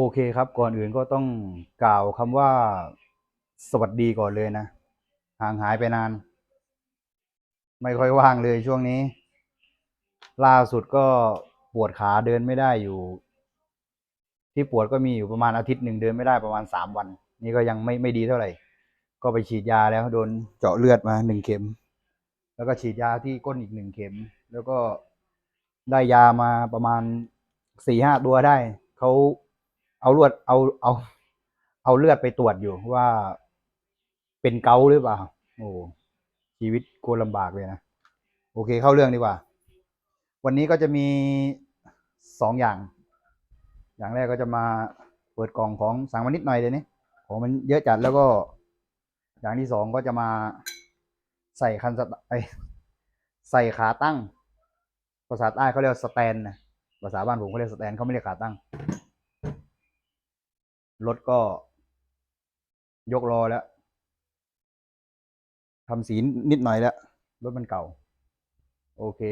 โอเคครับ ก่อนอื่นก็ต้องกล่าวคำว่า สวัสดีก่อนเลยนะ ห่างหายไปนาน ไม่ค่อยว่างเลยช่วงนี้ ล่าสุดก็ปวดขาเดินไม่ได้อยู่ ที่ปวดก็มีอยู่ประมาณอาทิตย์หนึ่งเดินไม่ได้ประมาณสามวัน นี่ก็ยังไม่ไม่ดีเท่าไหร่ ก็ไปฉีดยาแล้วโดนเจาะเลือดมาหนึ่งเข็ม แล้วก็ฉีดยาที่ก้นอีกหนึ่งเข็ม แล้วก็ได้ยามาประมาณสี่ห้าตัวได้เขา เอาลวดเอาเอา เอาเลือดไปตรวจอยู่ว่าเป็นเกาหรือเปล่า โอ้ชีวิตโคตรลำบากเลยนะ โอเคเข้าเรื่องดีกว่า วันนี้ก็จะมีสองอย่าง อย่างแรกก็จะมาเปิดกล่องของสั่งมานิดหน่อยเดี๋ยวนี้ของมันเยอะจัดแล้วก็ อย่างที่สองก็จะมาใส่คันสตไอใส่ขาตั้ง ภาษาใต้เขาเรียกสแตนนะภาษาบ้านผมเขาเรียกสแตนเขาไม่เรียกขาตั้ง รถก็ยกรอแล้วทำสีนิดหน่อยแล้ว รถมันเก่า โอเค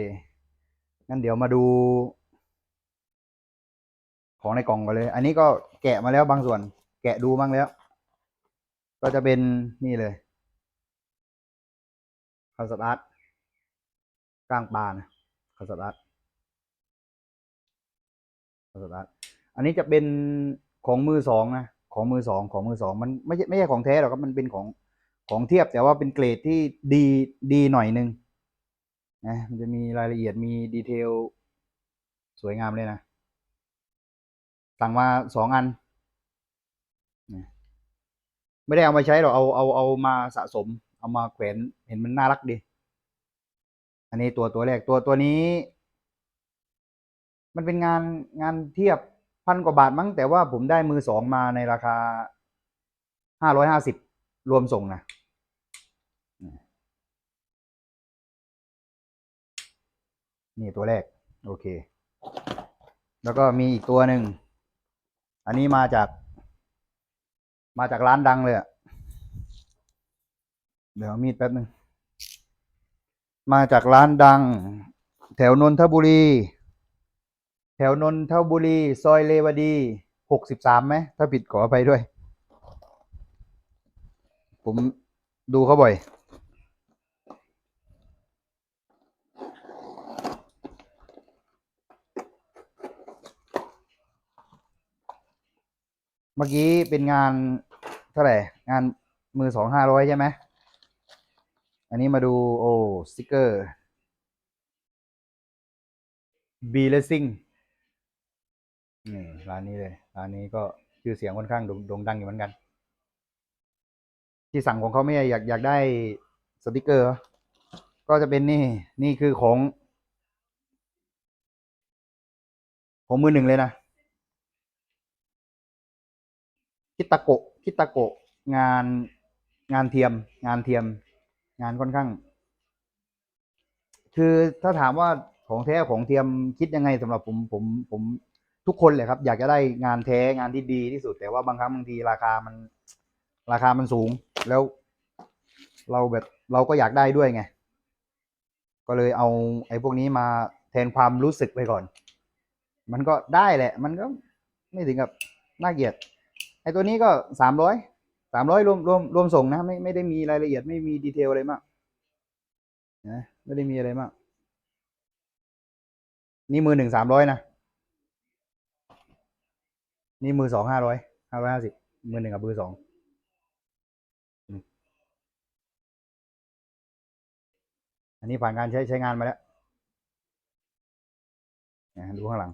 งั้นเดี๋ยวมาดู ของในกล่องกันเลย อันนี้ก็แกะมาแล้วบางส่วน แกะดูบ้างแล้ว ก็จะเป็นนี่เลยคาสตาร์ทกลางปลานะคาสตาร์ทคาสตาร์ทอันนี้จะเป็น ของมือสองนะของมือสองของมือสองมันไม่ใช่ไม่ใช่ของแท้หรอกครับมันเป็นของของเทียบแต่ว่าเป็นเกรดที่ดีดีหน่อยนึงนะมันจะมีรายละเอียดมีดีเทลสวยงามเลยนะสั่งมาสองอัน ไม่ได้เอามาใช้หรอกเอาเอาเอามาสะสม เอามาแขวนเห็นมันน่ารักดี อันนี้ตัวตัวแรกตัวตัวนี้ มันเป็นงานงานเทียบ พันกว่าบาทมั้งแต่ว่าผมได้มือสองมาในราคาห้าร้อยห้าสิบรวมส่งนะนี่ตัวแรก โอเค แล้วก็มีอีกตัวหนึ่ง อันนี้มาจาก มาจากร้านดังเลยอะเดี๋ยวมีดแป๊บนึง มาจากร้านดัง แถวนนทบุรี แถวนนทบุรี ซอยเลวดีหกสิบสามไหม ถ้าผิดขออภัยด้วย ผมดูเขาบ่อย เมื่อกี้เป็นงานเท่าไหร่ งานมือสองห้าร้อยใช่ไหม อันนี้มาดู โอ้ สติกเกอร์ B Racing นี่ร้านนี้เลย ร้านนี้ก็ชื่อเสียงค่อนข้างโด่งด่งดังอยู่เหมือนกัน ที่สั่งของเขาไม่ใช่อยากอยากได้สติกเกอร์ ก็จะเป็นนี่ นี่คือของของมือหนึ่งเลยนะคิตาโกะคิตาโกะงานงานเทียม งานเทียม งานค่อนข้าง คือถ้าถามว่าของแท้ของเทียมคิดยังไงสำหรับผมผมผม ทุกคนเลยครับ อยากจะได้งานแท้งานที่ดีที่สุด แต่ว่าบางครั้งบางทีราคามัน ราคามันสูง แล้ว เราแบบเราก็อยากได้ด้วยไง ก็เลยเอา ไอ้พวกนี้มาแทนความรู้สึกไปก่อน มันก็ได้แหละ มันก็ไม่ถึงกับน่าเกลียดไอ้ตัวนี้ก็สามร้อยสามร้อยรวมรวมรวมส่งนะไม่ไม่ได้มีรายละเอียดไม่มีดีเทลอะไรมากนะไม่ได้มีอะไรมาก นี่มือหนึ่งสามร้อยนะ นี่มือสองห้าร้อยห้าร้อยห้าสิบมือหนึ่งกับมือสองอันนี้ผ่านการใช้ใช้งานมาแล้วดูข้างหลัง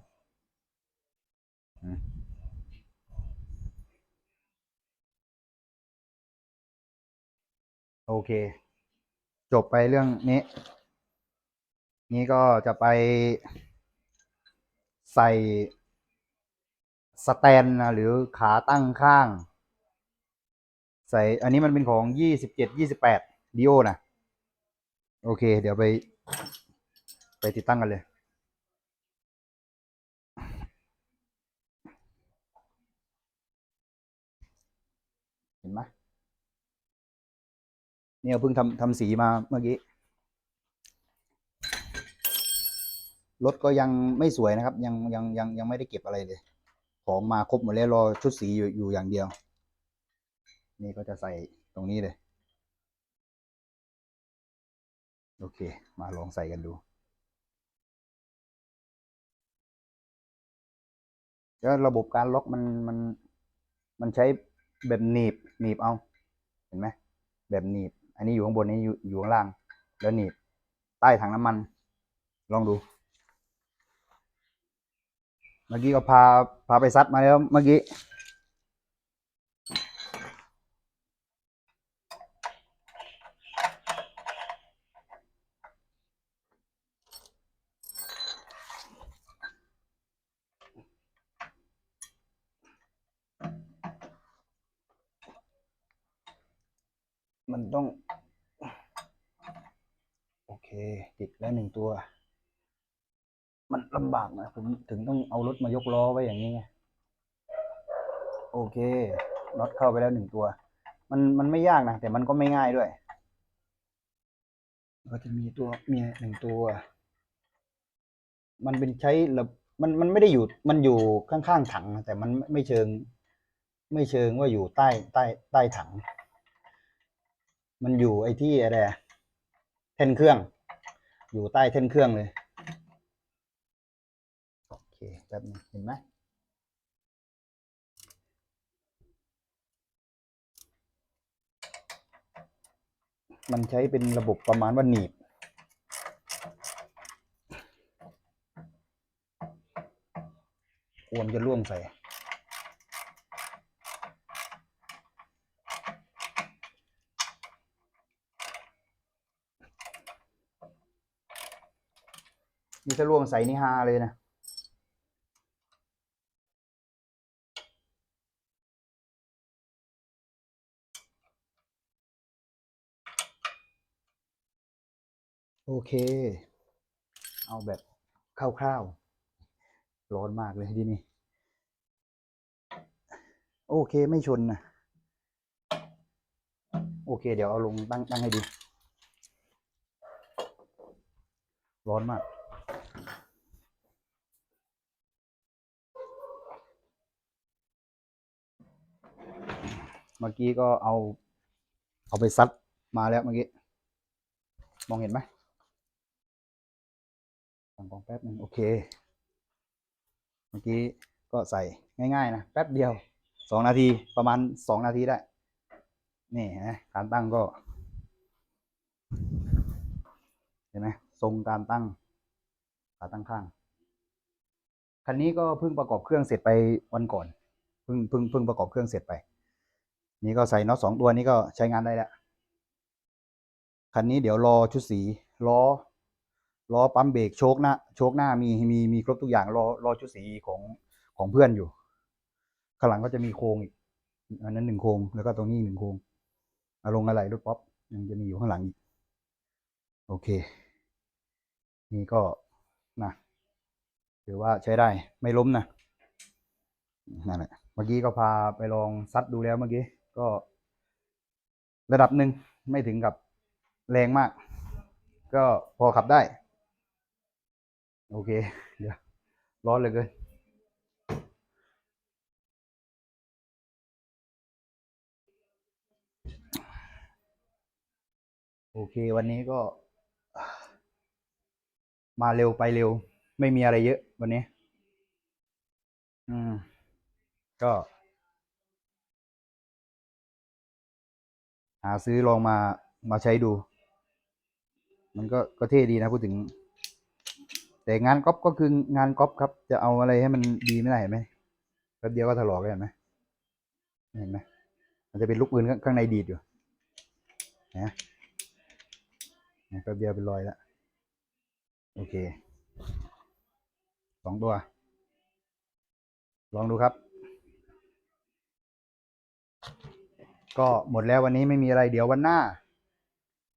โอเค จบไปเรื่องนี้ นี้ก็จะไปใส่ สแตนนะหรือขาตั้งข้าง ใส่อันนี้มันเป็นของยี่สิบเจ็ดยี่สิบแปดดิโอนะโอเค เดี๋ยวไป ไปติดตั้งกันเลยเห็นไหมเนี่ยเพิ่งทำทำสีมาเมื่อกี้ รถก็ยังไม่สวยนะครับ ยังยังยังยังไม่ได้เก็บอะไรเลย ของมาครบหมดแล้วรอชุดสีอยู่อยู่อย่างเดียว นี่ก็จะใส่ตรงนี้เลย โอเค มาลองใส่กันดูแล้วระบบการล็อกมันมันมันใช้แบบหนีบหนีบเอาเห็นไหมแบบหนีบ อันนี้อยู่ข้างบนนี้อยู่อยู่ข้างล่าง แล้วหนีบใต้ถังน้ำมัน ลองดู มื่อกี้ก็พาพาไปซัดมาแล้วเมื่อกี้มันต้อง โอเค ติดแล้วหนึ่งตัว มันลำบากนะผมถึงต้องเอารถมายกล้อไว้อย่างนี้ไงโอเคน็อตเข้าไปแล้วหนึ่งตัว มันมันไม่ยากนะแต่มันก็ไม่ง่ายด้วยก็จะมีตัวมีหนึ่งตัว มันเป็นใช้ระมันมันไม่ได้อยู่มันอยู่ข้างๆถัง แต่มันไม่เชิง ไม่เชิงว่าอยู่ใต้ใต้ใต้ถัง มันอยู่ไอ้ที่อะไรแท่นเครื่อง อยู่ใต้แท่นเครื่องเลย โอเคแป๊บนึงเห็นไหมมันใช้เป็นระบบประมาณว่าหนีบกลัวมนจะล่วงใส่ นี่ถ้าล่วงใส่นี่ฮาเลยนะ โอเค เอาแบบคร่าวๆ ร้อนมากเลยที่นี่ โอเคไม่ชนนะ โอเค เดี๋ยวเอาลงตั้งตั้งให้ดี ร้อนมากเมื่อกี้ก็เอา เอาไปซัดมาแล้วเมื่อกี้ มองเห็นไหม ฟังกองแป๊บหนึ่งโอเค เมื่อกี้ก็ใส่ง่าย ๆ นะ แป๊บเดียวสองนาทีประมาณสองนาทีได้ นี่นะการตั้งก็ เห็นไหมทรงการตั้งขาตั้งข้าง คันนี้ก็เพิ่งประกอบเครื่องเสร็จไปวันก่อนเพิ่งเพิ่งเพิ่งประกอบเครื่องเสร็จไป นี่ก็ใส่น็อตสองตัวนี้ก็ใช้งานได้แล้วคันนี้เดี๋ยวรอชุดสีล้อ ล้อปั๊มเบรกโชคหน้าโชคหน้ามีมีมีครบทุกอย่างรอรอชุดสีของของเพื่อนอยู่ข้างหลังก็จะมีโครงอีกอันนั้นหนึ่งโครงแล้วก็ตรงนี้หนึ่งโครงอารมณ์อะไรรถป๊อปยังจะมีอยู่ข้างหลังอีกโอเค นี่ก็นะถือว่าใช้ได้ไม่ล้มนะนั่นแหละเมื่อกี้ก็พาไปลองซัดดูแล้วเมื่อกี้ก็ระดับหนึ่งไม่ถึงกับแรงมาก ก็พอขับได้ โอเค เดี๋ยว ร้อนเลยเกินโอเค วันนี้ก็ มาเร็วไปเร็ว ไม่มีอะไรเยอะ วันนี้ อืม ก็ หาซื้อลองมามาใช้ดู มันก็ก็เท่ดีนะพูดถึง แต่งานก๊อปก็คืองานก๊อปครับ จะเอาอะไรให้มันดีไม่ได้เห็นไหมแป๊บเดียวก็ถลอกเลยเห็นไหมเห็นไหมมันจะเป็นลูกปืนข้างในดีดอยู่นะแป๊บเดียวเป็นรอยแล้วโอเคสองตัว ลองดูครับ ก็หมดแล้ววันนี้ไม่มีอะไรเดี๋ยววันหน้า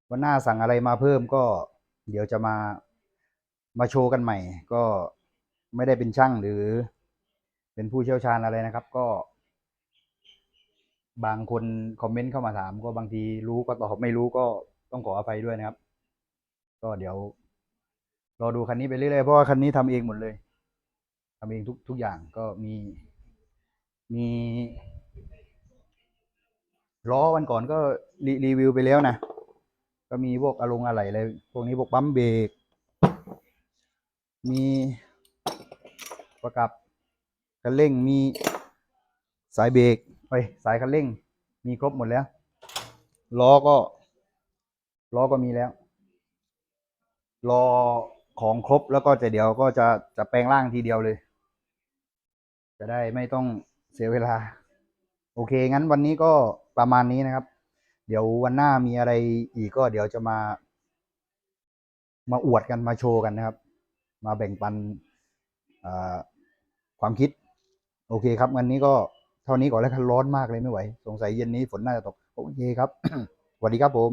วันหน้าสั่งอะไรมาเพิ่มก็เดี๋ยวจะมา มาโชว์กันใหม่ ก็ไม่ได้เป็นช่างหรือ เป็นผู้เชี่ยวชาญอะไรนะครับ ก็ บางคนคอมเมนต์เข้ามาถาม ก็บางทีรู้ก็ตอบไม่รู้ก็ต้องขออภัยด้วยนะครับ ก็เดี๋ยวรอดูคันนี้ไปเรื่อยๆเพราะว่าคันนี้ทำเองหมดเลยทำเองทุกทุกอย่างก็มีมีล้อวันก่อนก็รีรีวิวไปแล้วนะ ก็มีพวกอารมณ์อะไรอะไรพวกนี้พวกปั๊มเบรก มีประกับคันเร่งมีสายเบรกไปสายคันเร่ง มีครบหมดแล้วล้อก็ล้อก็มีแล้วรอของครบแล้วก็จะเดี๋ยวก็จะจะแปลงร่างทีเดียวเลย จะได้ไม่ต้องเสียเวลา โอเค งั้นวันนี้ก็ประมาณนี้นะครับ เดี๋ยววันหน้ามีอะไรอีกก็เดี๋ยวจะมา มาอวดกันมาโชว์กันนะครับ มาแบ่งปันความคิด โอเคครับวันนี้ก็เท่านี้ก่อนแล้วกันร้อนมากเลยไม่ไหว สงสัยเย็นนี้ฝนน่าจะตก โอเคครับสวัสดีครับผม